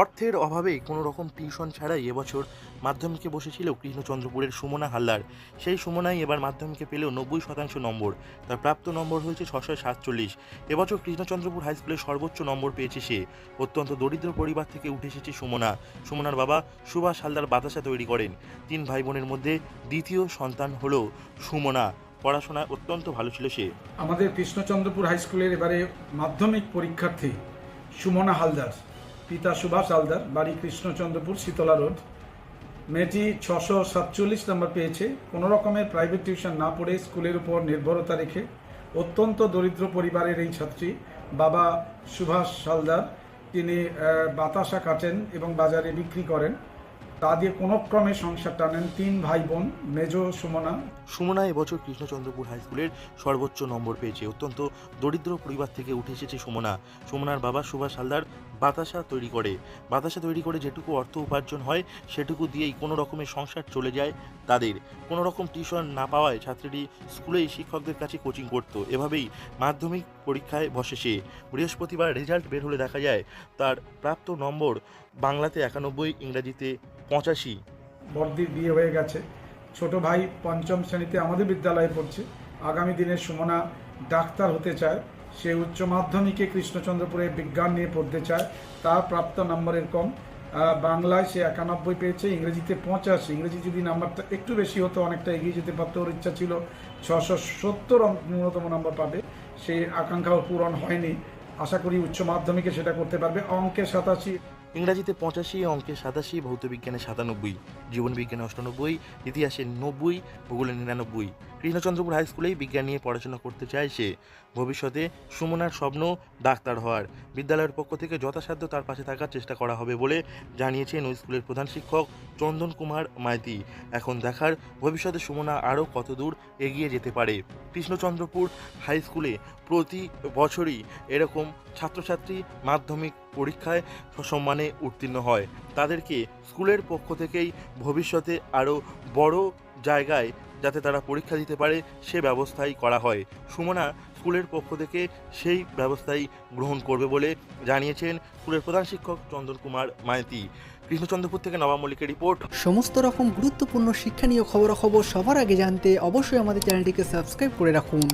অর্থের অভাবে কোনো রকম টিউশন ছাড়াই এবছর মাধ্যমিকে বসেছিল কৃষ্ণচন্দ্রপুরের সুমনা হালদার। সেই সুমনাই এবার মাধ্যমিকে পেলেও নব্বই শতাংশ নম্বর। তার প্রাপ্ত নম্বর হয়েছে ছশো সাতচল্লিশ। এবছর কৃষ্ণচন্দ্রপুর হাই স্কুলে সর্বোচ্চ নম্বর পেয়েছে সে। অত্যন্ত দরিদ্র পরিবার থেকে উঠে এসেছে সুমনা। সুমনার বাবা সুভাষ হালদার বাতাসা তৈরি করেন। তিন ভাই বোনের মধ্যে দ্বিতীয় সন্তান হল সুমনা। পড়াশোনায় অত্যন্ত ভালো ছিল সে। আমাদের কৃষ্ণচন্দ্রপুর হাই স্কুলের এবারে মাধ্যমিক পরীক্ষার্থী সুমনা হালদার। পিতা সুভাষ হালদার, বাড়ি কৃষ্ণচন্দ্রপুর, শীতলা রোড। মেয়েটি ছশো সাতচল্লিশ নম্বর পেয়েছে। কোনো রকমের প্রাইভেট টিউশন না পড়ে স্কুলের উপর নির্ভরতা রেখে অত্যন্ত দরিদ্র পরিবারের এই ছাত্রী, বাবা সুভাষ হালদার, তিনি বাতাসা কাটেন এবং বাজারে বিক্রি করেন। তা দিয়ে কোনো ক্রমে সংসার টানেন তিন ভাই বোন মেজ সুমনা। সুমনা এবছর কৃষ্ণচন্দ্রপুর হাই স্কুলের সর্বোচ্চ নম্বর পেয়েছে। অত্যন্ত দরিদ্র পরিবার থেকে উঠে এসেছে সুমনা। সুমনার বাবা সুভাষ হালদার বাতাসা তৈরি করে। বাতাসা তৈরি করে যেটুকু অর্থ উপার্জন হয়, সেটুকু দিয়েই কোনো রকমের সংসার চলে যায় তাদের। কোনো রকম টিউশন না পাওয়ায় ছাত্রীটি স্কুলেই শিক্ষকদের কাছে কোচিং করতো। এভাবেই মাধ্যমিক পরীক্ষায় বসে সে। বৃহস্পতিবার রেজাল্ট বের হলে দেখা যায়, তার প্রাপ্ত নম্বর বাংলাতে একানব্বই, ইংরাজিতে পঁচাশি। বর্দির বিয়ে হয়ে গেছে। ছোট ভাই পঞ্চম শ্রেণীতে আমাদের বিদ্যালয়ে পড়ছে। আগামী দিনে সুমনা ডাক্তার হতে চায়। সে উচ্চ মাধ্যমিকে কৃষ্ণচন্দ্রপুরে বিজ্ঞান নিয়ে পড়তে চায়। তার প্রাপ্ত নম্বরের কম। বাংলায় সে একানব্বই পেয়েছে, ইংরেজিতে পঁচাশি। ইংরেজি যদি নাম্বারটা একটু বেশি হতো, অনেকটা এগিয়ে যেতে পারতো। ওর ইচ্ছা ছিল ছশো সত্তর ন্যূনতম নম্বর পাবে। সেই আকাঙ্ক্ষাও পূরণ হয়নি। আশা করি উচ্চ মাধ্যমিকে সেটা করতে পারবে। অঙ্কে সাতাশি। ইংরাজিতে পঁচাশি, অঙ্কে সাতাশি, ভৌতবিজ্ঞানে সাতানব্বই, জীবনবিজ্ঞানে অষ্টানব্বই, ইতিহাসে নব্বই, ভূগোলে নিরানব্বই। কৃষ্ণচন্দ্রপুর হাই স্কুলেই বিজ্ঞান নিয়ে পড়াশোনা করতে চায় সে। ভবিষ্যতে সুমনার স্বপ্ন ডাক্তার হওয়ার। বিদ্যালয়ের পক্ষ থেকে যথাসাধ্য তার পাশে থাকার চেষ্টা করা হবে বলে জানিয়েছেন ওই স্কুলের প্রধান শিক্ষক চন্দন কুমার মাইতি। এখন দেখার ভবিষ্যতে সুমনা আরও কত দূর এগিয়ে যেতে পারে। কৃষ্ণচন্দ্রপুর হাই স্কুলে প্রতি বছরই এরকম ছাত্রছাত্রী মাধ্যমিক পরীক্ষায় সসম্মানে উত্তীর্ণ হয়। তাদেরকে স্কুলের পক্ষ থেকেই ভবিষ্যতে আরও বড় জায়গায় যাতে তারা পরীক্ষা দিতে পারে, সে ব্যবস্থাই করা হয়। সুমনা স্কুলের পক্ষ থেকে সেই ব্যবস্থাই গ্রহণ করবে বলে জানিয়েছেন স্কুলের প্রধান শিক্ষক চন্দন কুমার মাইতি। কৃষ্ণচন্দ্রপুর থেকে নবাব মল্লিকের রিপোর্ট। সমস্ত রকম গুরুত্বপূর্ণ শিক্ষা নিয়ে খবরাখবর সবার আগে জানতে অবশ্যই আমাদের চ্যানেলটিকে সাবস্ক্রাইব করে রাখুন।